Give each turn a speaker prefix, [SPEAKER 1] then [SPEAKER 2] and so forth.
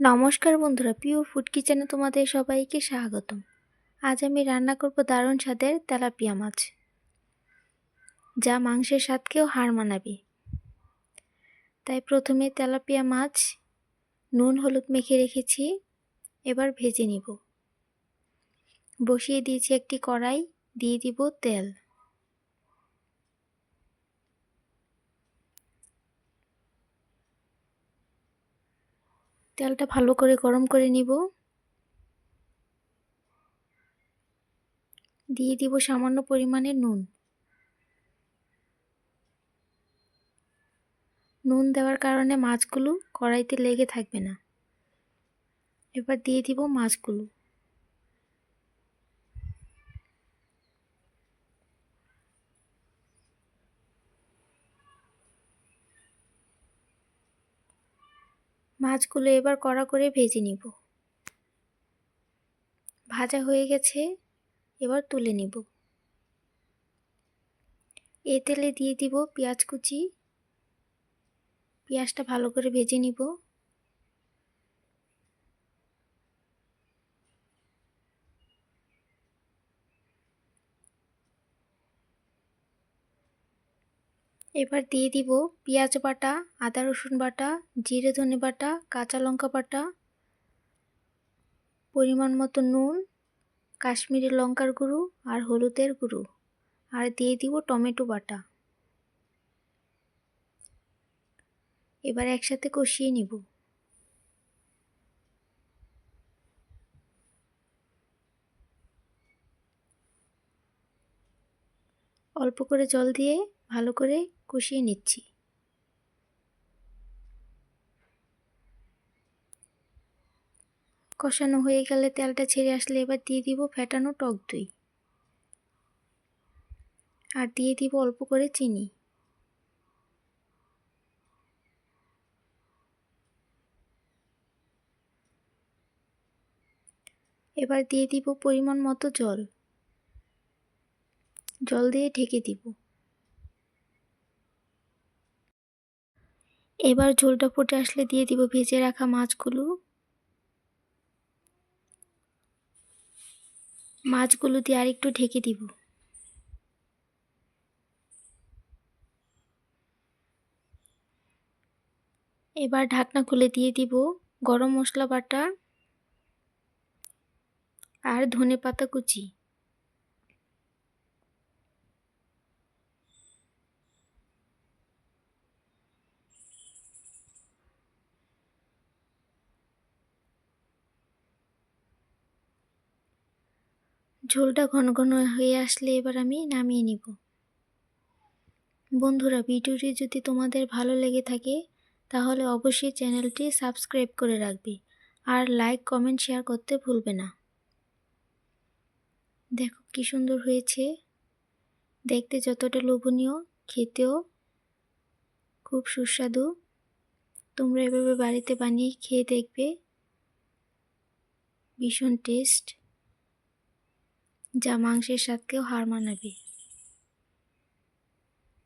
[SPEAKER 1] নমস্কার বন্ধুরা pure food কিচেনে তোমাদের সবাইকে স্বাগতম। আজ আমি রান্না করব দারুণ স্বাদের তেলাপিয়া মাছ, যা মাংসের স্বাদকেও হার মানাবে। তাই প্রথমে তেলাপিয়া মাছ, নুন, হলুদ মেখে রেখেছি, এবার ভেজে নিব। বসিয়ে দিয়েছি একটি কড়াই, দিয়ে দিব তেল। তেলটা ভালো করে গরম করে নিব। দিয়ে দিব সামান্য পরিমাণে নুন। নুন দেওয়ার কারণে মাছগুলো কড়াইতে লেগে থাকবে না। এবার দিয়ে দিব মাছগুলো। মাছগুলো এবার কড়া করে ভেজে নিব। ভাজা হয়ে গেছে, এবার তুলে নিব। এ তেলে দিয়ে দিব পেঁয়াজ কুচি। পেঁয়াজটা ভালো করে ভেজে নিব। এবার দিয়ে দিব পেঁয়াজ বাটা, আদা রসুন বাটা, জিরে ধনে বাটা, কাঁচা লঙ্কা বাটা, পরিমাণ মতো নুন কাশ্মীরি লঙ্কার গুঁড়ো আর হলুদের গুঁড়ো। আর দিয়ে দিব টমেটো বাটা। এবার একসাথে কষিয়ে নিব। অল্প করে জল দিয়ে ভালো করে কষিয়ে নিচ্ছি। কষানো হয়ে গেলে তেলটা ছেড়ে আসলে এবার দিয়ে দিব ফ্যাটানো টক দই। আর দিয়ে দিব অল্প করে চিনি। এবার দিয়ে দিব পরিমাণ মতো জল। জল দিয়ে ঢেকে দিব। এবার ঝোলটা ফুটে আসলে দিয়ে দিব ভেজে রাখা মাছগুলো। মাছগুলো দিয়ে আরেকটু ঢেকে দিব। এবার ঢাকনা খুলে দিয়ে দিব গরম মশলা বাটা আর ধনে পাতা কুচি। ঝোলটা ঘন ঘন হয়ে আসলে এবার আমি নামিয়ে নিব। বন্ধুরা, ভিডিওটি যদি তোমাদের ভালো লেগে থাকে, তাহলে অবশ্যই চ্যানেলটি সাবস্ক্রাইব করে রাখবে আর লাইক, কমেন্ট, শেয়ার করতে ভুলবে না। দেখো কি সুন্দর হয়েছে। দেখতে যতটা লোভনীয়, খেতেও খুব সুস্বাদু। তোমরা এভাবে বাড়িতে বানিয়ে খেয়ে দেখবে, ভীষণ টেস্ট। যা মাংসের স্বাদকেও হার মানাবে।